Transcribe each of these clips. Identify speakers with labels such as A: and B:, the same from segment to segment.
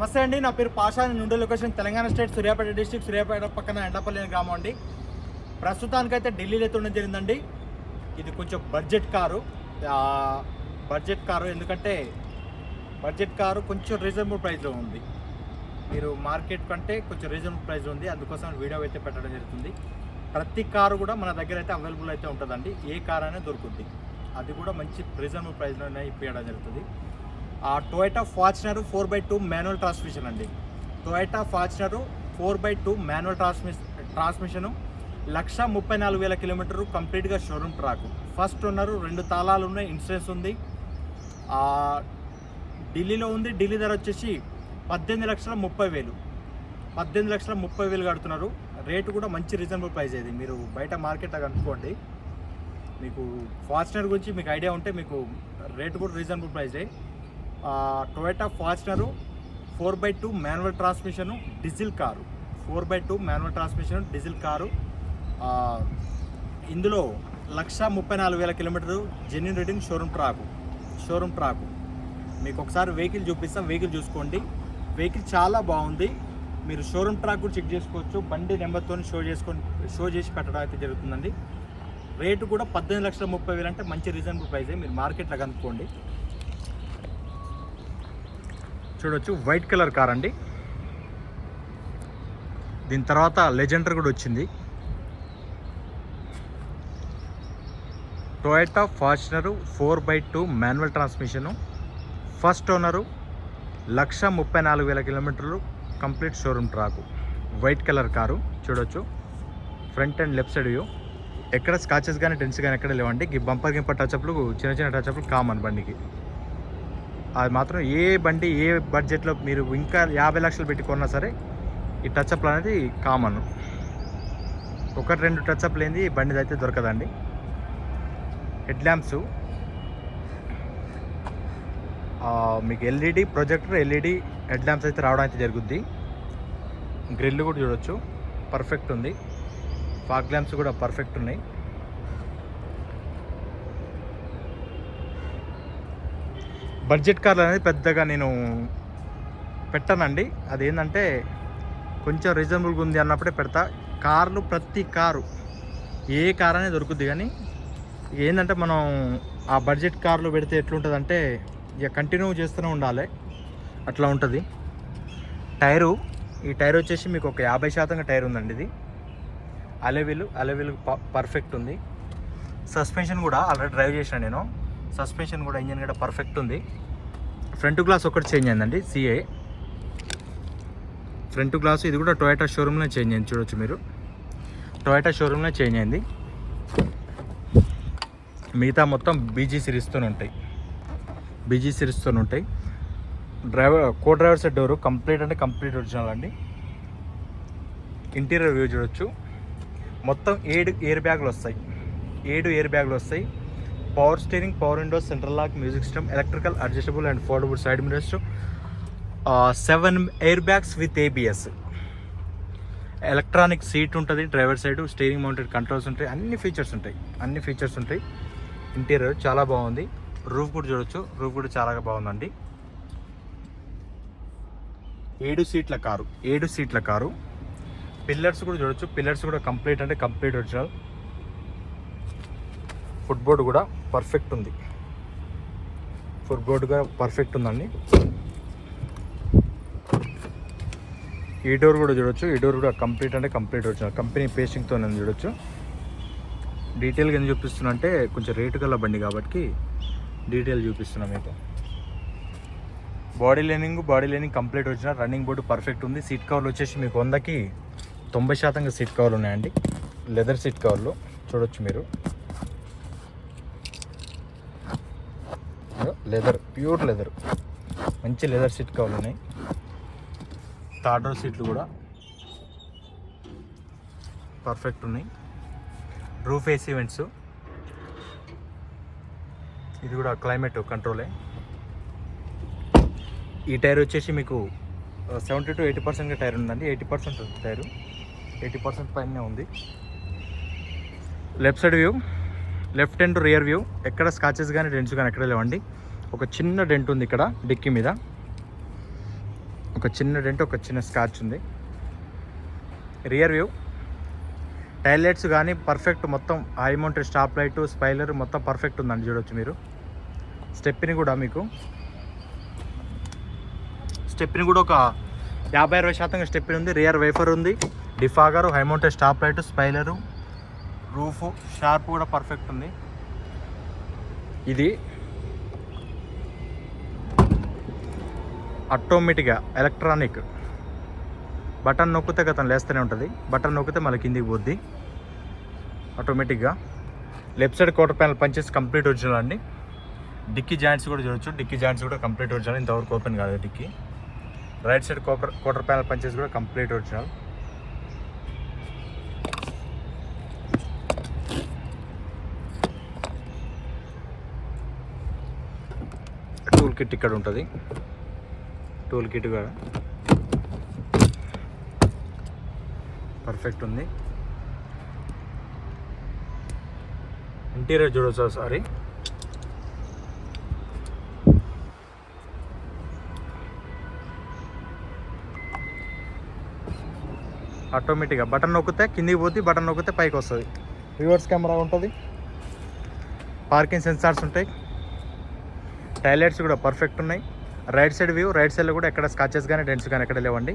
A: నమస్తే అండి నా పేరు పాషా నుండి location Telangana state Suryapet district Suryapet పక్కన ఎండపల్లి గ్రామం అండి. ప్రస్తుతానికైతే ఢిల్లీలో అయితే ఉండడం జరిగిందండి. ఇది కొంచెం బడ్జెట్ కారు. బడ్జెట్ కారు ఎందుకంటే బడ్జెట్ కారు కొంచెం రీజనబుల్ ప్రైస్లో ఉంది. మీరు మార్కెట్ కంటే కొంచెం రీజనబుల్ ప్రైస్ ఉంది. అందుకోసం వీడియో అయితే పెట్టడం జరుగుతుంది. ప్రతి కారు కూడా మన దగ్గర అయితే అవైలబుల్ అయితే ఉంటుందండి. ఏ కార్ అయినా దొరుకుతుంది అది కూడా మంచి రీజనబుల్ ప్రైస్లోనే ఇప్పించడం జరుగుతుంది. Toyota Fortuner four by two manual transmission అండి. Toyota Fortuner four by two manual transmission transmission lakh ముప్పై నాలుగు వేల కిలోమీటర్లు కంప్లీట్గా షోరూమ్ ట్రాక్. ఫస్ట్ ఉన్నారు రెండు తాళాలు ఉన్నాయి ఇన్సూరెన్స్ ఉంది. ఢిల్లీలో ఉంది ఢిల్లీ ధర వచ్చేసి పద్దెనిమిది లక్షల ముప్పై వేలు. పద్దెనిమిది లక్షల ముప్పై వేలు కడుతున్నారు. రేటు కూడా మంచి రీజనబుల్ ప్రైస్ ఇది. మీరు బయట మార్కెట్ కనుక్కోండి. మీకు ఫార్చునర్ గురించి మీకు ఐడియా ఉంటే మీకు రేటు కూడా reasonable ప్రైజే Toyota Fortuner four by two manual transmission diesel car four by two manual transmission diesel car ఇందులో లక్ష ముప్పై నాలుగు వేల kilometre genuine rating showroom track showroom track మీకు ఒకసారి వెహికల్ చూపిస్తాం. వెహికల్ చూసుకోండి. వెహికల్ చాలా బాగుంది. మీరు షోరూమ్ ట్రాక్ కూడా చెక్ చేసుకోవచ్చు. బండి నెంబర్తో షో చేసుకొని షో చేసి పెట్టడం అయితే జరుగుతుందండి. రేటు కూడా పద్దెనిమిది లక్షల ముప్పై వేలు అంటే మంచి రీజనబుల్ ప్రైజే మీరు మార్కెట్లో కనుక్కోండి. చూడొచ్చు. వైట్ కలర్ కార్ అండి. దీని తర్వాత లెజెండర్ కూడా వచ్చింది. Toyota Fortuner four by two manual transmission first owner లక్ష ముప్పై నాలుగు వేల కిలోమీటర్లు complete showroom track white colour car చూడొచ్చు. Front and left side view ఎక్కడ స్కాచెస్ కానీ డెన్స్ కానీ ఎక్కడ లేవండి. ఈ బంపర్ గింపర్ టచ్అప్లు చిన్న చిన్న టచ్అప్లు కామన్ బండికి. అది మాత్రం ఏ బండి ఏ బడ్జెట్లో మీరు ఇంకా యాభై లక్షలు పెట్టి కొన్నా సరే ఈ టచ్అప్లు అనేది కామన్. ఒకటి రెండు టచ్అప్ లేనిది ఈ బండిది అయితే దొరకదండి. Head lamps. మీకు LED projector LED head lamps అయితే రావడం అయితే జరుగుద్ది. గ్రిల్ కూడా చూడొచ్చు. పర్ఫెక్ట్ ఉంది. ఫాగ్ ల్యాంప్స్ కూడా పర్ఫెక్ట్ ఉన్నాయి. బడ్జెట్ కార్లు అనేది పెద్దగా నేను పెట్టానండి. అదేంటంటే కొంచెం రీజనబుల్గా ఉంది అన్నప్పుడే పెడతా. కార్లు ప్రతి కారు ఏ కార్ అనేది దొరుకుద్ది కానీ ఏంటంటే మనం ఆ బడ్జెట్ కార్లు పెడితే ఎట్లుంటుందంటే ఇక కంటిన్యూ చేస్తూనే ఉండాలి. అట్లా ఉంటుంది. టైరు ఈ టైర్ వచ్చేసి మీకు ఒక యాభై శాతంగా టైర్ ఉందండి ఇది. అలెవిల్ అలెవిల్ పర్ఫెక్ట్ ఉంది. సస్పెన్షన్ కూడా ఆల్రెడీ డ్రైవ్ చేసిన నేను. సస్పెన్షన్ కూడా ఇంజన్ కూడా పర్ఫెక్ట్ ఉంది. ఫ్రంట్ గ్లాస్ ఒకటి చేంజ్ అయిందండి సిఐ ఫ్రంట్ గ్లాస్ ఇది కూడా టొయాటా షోరూంలో చేంజ్ అయింది చూడొచ్చు మీరు. టొయాటా షోరూంలో చేంజ్ అయింది. మిగతా మొత్తం బీజీ సిరీస్తో ఉంటాయి. బీజీ సిరీస్తో ఉంటాయి. Driver co driver seat door complete అంటే కంప్లీట్ ఒరిజినల్ అండి. ఇంటీరియర్ వ్యూ చూడొచ్చు. మొత్తం ఏడు ఎయిర్ బ్యాగులు వస్తాయి. ఏడు ఎయిర్ బ్యాగులు వస్తాయి. Power steering power windows central lock music system electrical adjustable and foldable side mirrors seven air bags with ABS electronic seat ఉంటుంది driver side steering mounted controls ఉంటాయి అన్ని ఫీచర్స్ ఉంటాయి అన్ని ఫీచర్స్ ఉంటాయి. ఇంటీరియర్ చాలా బాగుంది. రూఫ్ కూడా చూడొచ్చు రూఫ్ కూడా చాలా బాగుందండి. ఏడు సీట్ల కారు ఏడు సీట్ల కారు. పిల్లర్స్ కూడా చూడొచ్చు పిల్లర్స్ కూడా కంప్లీట్ అంటే కంప్లీట్ ఒరిజినల్ ఫుట్ బోర్డు కూడా పర్ఫెక్ట్ ఉంది. ఫుట్ బోర్డు కూడా పర్ఫెక్ట్ ఉందండి. ఈ డోర్ కూడా చూడొచ్చు. ఈ డోర్ కూడా కంప్లీట్ అంటే కంప్లీట్ వచ్చిన కంపెనీ పేస్టింగ్తో నేను చూడొచ్చు. డీటెయిల్గా ఎందుకు చూపిస్తున్నా అంటే కొంచెం రేటు గల బండి కాబట్టి డీటెయిల్ చూపిస్తున్నా మీకు. Body lining body lining complete వచ్చిన రన్నింగ్ బోర్డు పర్ఫెక్ట్ ఉంది. సీట్ కవర్లు వచ్చేసి మీకు వందకి తొంభై శాతంగా సీట్ కవర్లు ఉన్నాయండి. లెదర్ సీట్ కవర్లు చూడొచ్చు మీరు. Leather pure leather. మంచి లెదర్ సీట్ కవర్లు ఉన్నాయి థర్డ్ రో సీట్లు కూడా పర్ఫెక్ట్ ఉన్నాయి. Roof AC vents. ఇది కూడా క్లైమేట్ కంట్రోలే. ఈ టైర్ వచ్చేసి మీకు సెవెంటీ టు ఎయిటీ పర్సెంట్గా టైర్ ఉందండి. Eighty percent tyre. Eighty percent పైనే ఉంది. Left side view left and rear view. ఎక్కడ స్కాచెస్ కానీ డెన్స్ కానీ ఎక్కడ లేవండి. ఒక చిన్న డెంట్ ఉంది ఇక్కడ డిక్కి మీద. ఒక చిన్న డెంట్ ఒక చిన్న స్కాచ్ ఉంది. రియర్ వ్యూ టైలెట్స్ కానీ పర్ఫెక్ట్ మొత్తం high mounted stop light spoiler మొత్తం పర్ఫెక్ట్ ఉందండి చూడొచ్చు మీరు. స్టెప్ని కూడా మీకు. స్టెప్ని కూడా ఒక యాభై అరవై శాతం స్టెప్ని ఉంది. రియర్ వైఫర్ ఉంది. Defogger high mounted stop light spoiler roof sharp కూడా పర్ఫెక్ట్ ఉంది. ఇది ఆటోమేటిక్గా ఎలక్ట్రానిక్. బటన్ నొక్కితే గతం లేస్తూనే ఉంటుంది. బటన్ నొక్కితే మళ్ళీ కిందికి పోద్ది. ఆటోమేటిక్గా. లెఫ్ట్ సైడ్ కోటర్ ప్యానల్ పంచేసి కంప్లీట్ ఒరిజినల్ అండి. డిక్కీ జాయింట్స్ కూడా చూడొచ్చు. డిక్కీ జాయింట్స్ కూడా కంప్లీట్ ఒరిజినల్. ఇంతవరకు ఓపెన్ కాదు dicky. Right side quarter quarter panel పంచేసి కూడా కంప్లీట్ ఒరిజినల్. టూల్ కిట్ ఇక్కడ ఉంటుంది. టూల్ కిట్ కూడా. పర్ఫెక్ట్ ఉంది. ఇంటీరియర్ చూడొచ్చు సారీ ఆటోమేటిక్గా బటన్ నొక్కితే కిందికి పోతే బటన్ నొక్కితే పైకి వస్తుంది. రివర్స్ కెమెరా ఉంటుంది. పార్కింగ్ సెన్సార్స్ ఉంటాయి. టైలెట్స్ కూడా పర్ఫెక్ట్ ఉన్నాయి. రైట్ సైడ్ వ్యూ రైట్ సైడ్లో కూడా ఎక్కడ స్కాచెస్ కానీ డెంట్స్ కానీ ఎక్కడ లేవండి.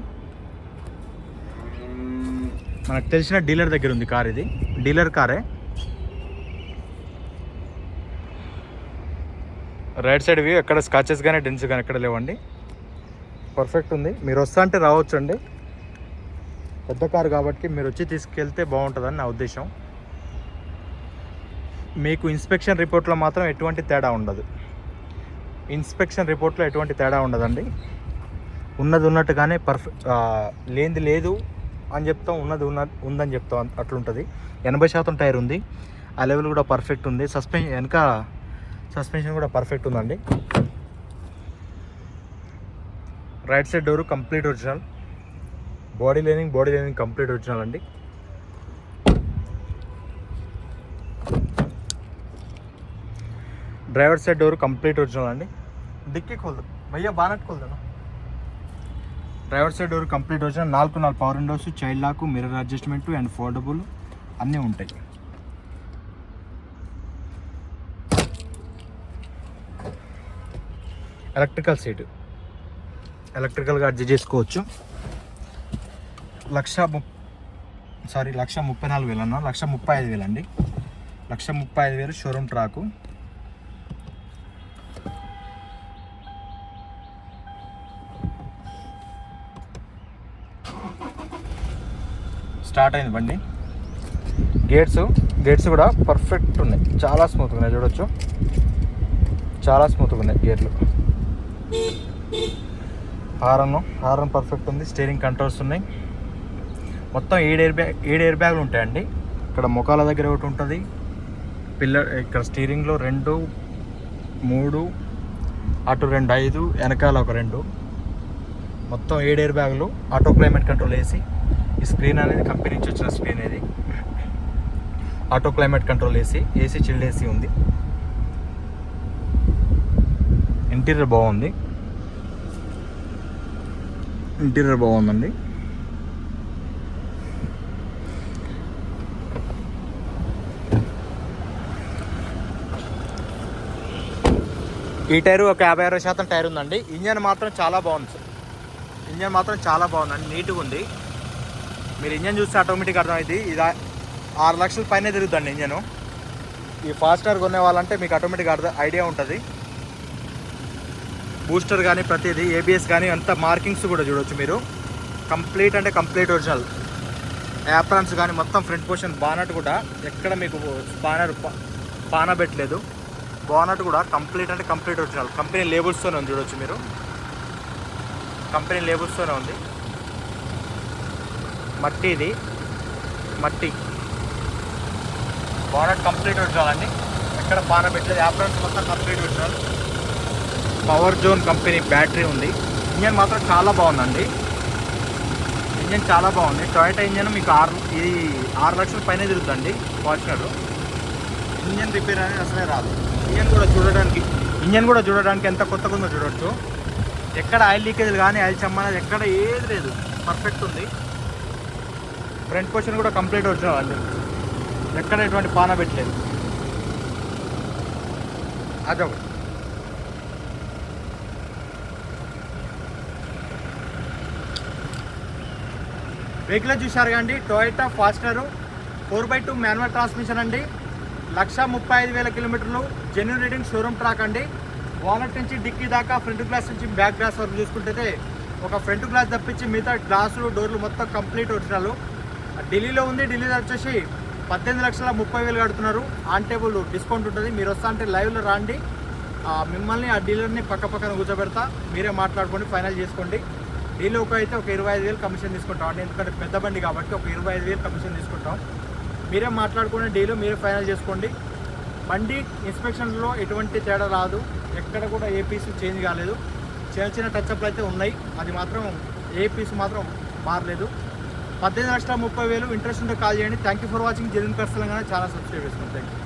A: మనకు తెలిసిన డీలర్ దగ్గర ఉంది కార్ ఇది. డీలర్ కారే. రైట్ సైడ్ వ్యూ ఎక్కడ స్కాచెస్ కానీ డెన్స్ కానీ ఎక్కడ లేవండి. పర్ఫెక్ట్ ఉంది. మీరు వస్తా అంటే రావచ్చండి. పెద్ద కారు కాబట్టి మీరు వచ్చి తీసుకెళ్తే బాగుంటుందని నా ఉద్దేశం. మీకు ఇన్స్పెక్షన్ రిపోర్ట్లో మాత్రం ఎటువంటి తేడా ఉండదు. ఇన్స్పెక్షన్ రిపోర్ట్లో ఎటువంటి తేడా ఉండదండి. ఉన్నది ఉన్నట్టుగానే పర్ఫెక్ట్ లేనిది లేదు అని చెప్తాం ఉన్నది ఉన్న ఉందని చెప్తాం అట్లుంటుంది. ఎనభై శాతం టైర్ ఉంది ఆ లెవెల్ కూడా పర్ఫెక్ట్ ఉంది. సస్పెన్షన్ వెనక సస్పెన్షన్ కూడా పర్ఫెక్ట్ ఉందండి. Right side door complete original. Body lining body lining complete original అండి. Driver side door complete original అండి. డిక్కీ खोल భయ్యా బానట్ खोल देना driver side door complete original నాలుగు నాలుగు power windows child lock mirror adjustment and foldable అన్నీ ఉంటాయి ఎలక్ట్రికల్ సీట్ ఎలక్ట్రికల్గా అడ్జస్ట్ చేసుకోవచ్చు లక్ష ము సారీ లక్ష ముప్పై నాలుగు వేలు అన్న లక్ష ముప్పై ఐదు వేలు అండి లక్ష ముప్పై ఐదు వేలు షోరూమ్ ట్రాకు స్టార్ట్ అయింది బండి. గేట్స్ గేట్స్ కూడా పర్ఫెక్ట్ ఉన్నాయి. చాలా స్మూత్గా ఉన్నాయి చూడొచ్చు. చాలా స్మూత్గా ఉన్నాయి గేట్లు. హారన్ హారన్ పర్ఫెక్ట్ ఉంది. స్టీరింగ్ కంట్రోల్స్ ఉన్నాయి. మొత్తం ఏడు ఎయిర్ బ్యాగ్ ఏడు ఎయిర్ బ్యాగులు ఉంటాయండి. ఇక్కడ ముఖాల దగ్గర ఒకటి ఉంటుంది. పిల్లర్ ఇక్కడ స్టీరింగ్లో రెండు మూడు అటు రెండు ఐదు వెనకాల ఒక రెండు. మొత్తం ఏడు ఎయిర్ బ్యాగులు ఆటో క్లైమేట్ కంట్రోల్ వేసి ఈ స్క్రీన్ అనేది కంపెనీ నుంచి వచ్చిన స్క్రీన్ ఇది. Auto climate control AC AC chilled AC ఉంది. ఇంటీరియర్ బాగుంది. ఇంటీరియర్ బాగుందండి. ఈ టైరు ఒక యాభై అరవై శాతం టైర్ ఉందండి. ఇంజన్ మాత్రం చాలా బాగుంది సార్ ఇంజన్ మాత్రం చాలా బాగుందండి. నీట్గా ఉంది. మీరు ఇంజన్ చూస్తే ఆటోమేటిక్ అర్థమైంది ఇది ఆరు లక్షల పైన తిరుగుతుంది ఇంజను. ఈ ఫాస్టర్ కొనే వాళ్ళంటే మీకు ఆటోమేటిక్ అర్థం ఐడియా ఉంటుంది. బూస్టర్ కానీ ప్రతిదీ ఏబిఎస్ కానీ అంత మార్కింగ్స్ కూడా చూడొచ్చు మీరు. కంప్లీట్ అంటే కంప్లీట్ ఒరిజినల్. యాప్రాన్స్ కానీ మొత్తం ఫ్రంట్ పోర్షన్ బానట్ కూడా ఎక్కడ మీకు బానర్ పాన పెట్టలేదు. బానట్ కూడా కంప్లీట్ అంటే కంప్లీట్ ఒరిజినల్. కంపెనీ లేబుల్స్తోనే ఉంది చూడొచ్చు మీరు. కంపెనీ లేబుల్స్తోనే ఉంది. మట్టి ఇది. మట్టి. బాడర్ కంప్లీట్ ఒరిజినల్ ఎక్కడ పాన పెట్టలేదు. యాప్రాన్స్ మొత్తం complete original power zone company battery ఉంది. ఇంజన్ మాత్రం చాలా బాగుందండి. ఇంజన్ చాలా బాగుంది. టొయోటా ఇంజన్ మీకు ఆరు ఇది ఆరు లక్షల పైన తిరుగుతుందండి ఫార్చునర్ ఇంజన్ రిపేర్ అనేది అసలే రాదు. ఇంజన్ కూడా చూడడానికి ఇంజన్ కూడా చూడడానికి ఎంత కొత్తగా ఉందో చూడొచ్చు. ఎక్కడ ఆయిల్ లీకేజ్ కానీ ఆయిల్ చమ్మనది ఎక్కడ ఏది లేదు. పర్ఫెక్ట్ ఉంది. ఫ్రంట్ పొజిషన్ కూడా కంప్లీట్ వచ్చిన వాళ్ళు. ఎక్కడ ఎటువంటి పాన పెట్టలేదు. అదొకటి వెహికల్ చూశారు కండి Toyota Fortuner four by two manual transmission అండి. లక్ష ముప్పై ఐదు వేల కిలోమీటర్లు జెన్యున్ రీడింగ్ షోరూమ్ ట్రాక్ అండి. వాలెట్ నుంచి డిక్కీ దాకా ఫ్రంట్ గ్లాస్ నుంచి బ్యాక్ గ్లాస్ వరకు చూసుకుంటే ఒక ఫ్రంట్ గ్లాస్ తప్పించి మిగతా గ్లాసులు డోర్లు మొత్తం కంప్లీట్ ఒరిజినల్. ఢిల్లీలో ఉంది ఢిల్లీలో వచ్చేసి పద్దెనిమిది లక్షల ముప్పై వేలు కడుతున్నారు. ఆన్ టేబుల్ డిస్కౌంట్ ఉంటుంది. మీరు వస్తా అంటే లైవ్లో రాండి. ఆ, మిమ్మల్ని ఆ డీలర్ని పక్క పక్కన కూర్చోబెడతా. మీరే మాట్లాడుకోండి ఫైనల్ చేసుకోండి. డీలో ఒక అయితే ఒక ఇరవై ఐదు వేలు కమిషన్ తీసుకుంటాం. అండి ఎందుకంటే పెద్ద బండి కాబట్టి ఒక ఇరవై ఐదు వేలు కమిషన్ తీసుకుంటాం. మీరే మాట్లాడుకునే డీలు మీరే ఫైనల్ చేసుకోండి. బండి ఇన్స్పెక్షన్లో ఎటువంటి తేడా రాదు. ఎక్కడ కూడా ఏ పీసు చేంజ్ కాలేదు. చిన్న చిన్న టచ్అప్లు అయితే ఉన్నాయి. అది మాత్రం ఏ పీస్ మాత్రం మారలేదు. పద్దెనిమిది లక్షల ముప్పై వేలు ఇంట్రెస్ట్ ఉంటే కాల్ చేయండి. Thank you for watching genuine cars Telangana చాలా సబ్స్క్రైబ్ చేసుకోండి థ్యాంక్ యూ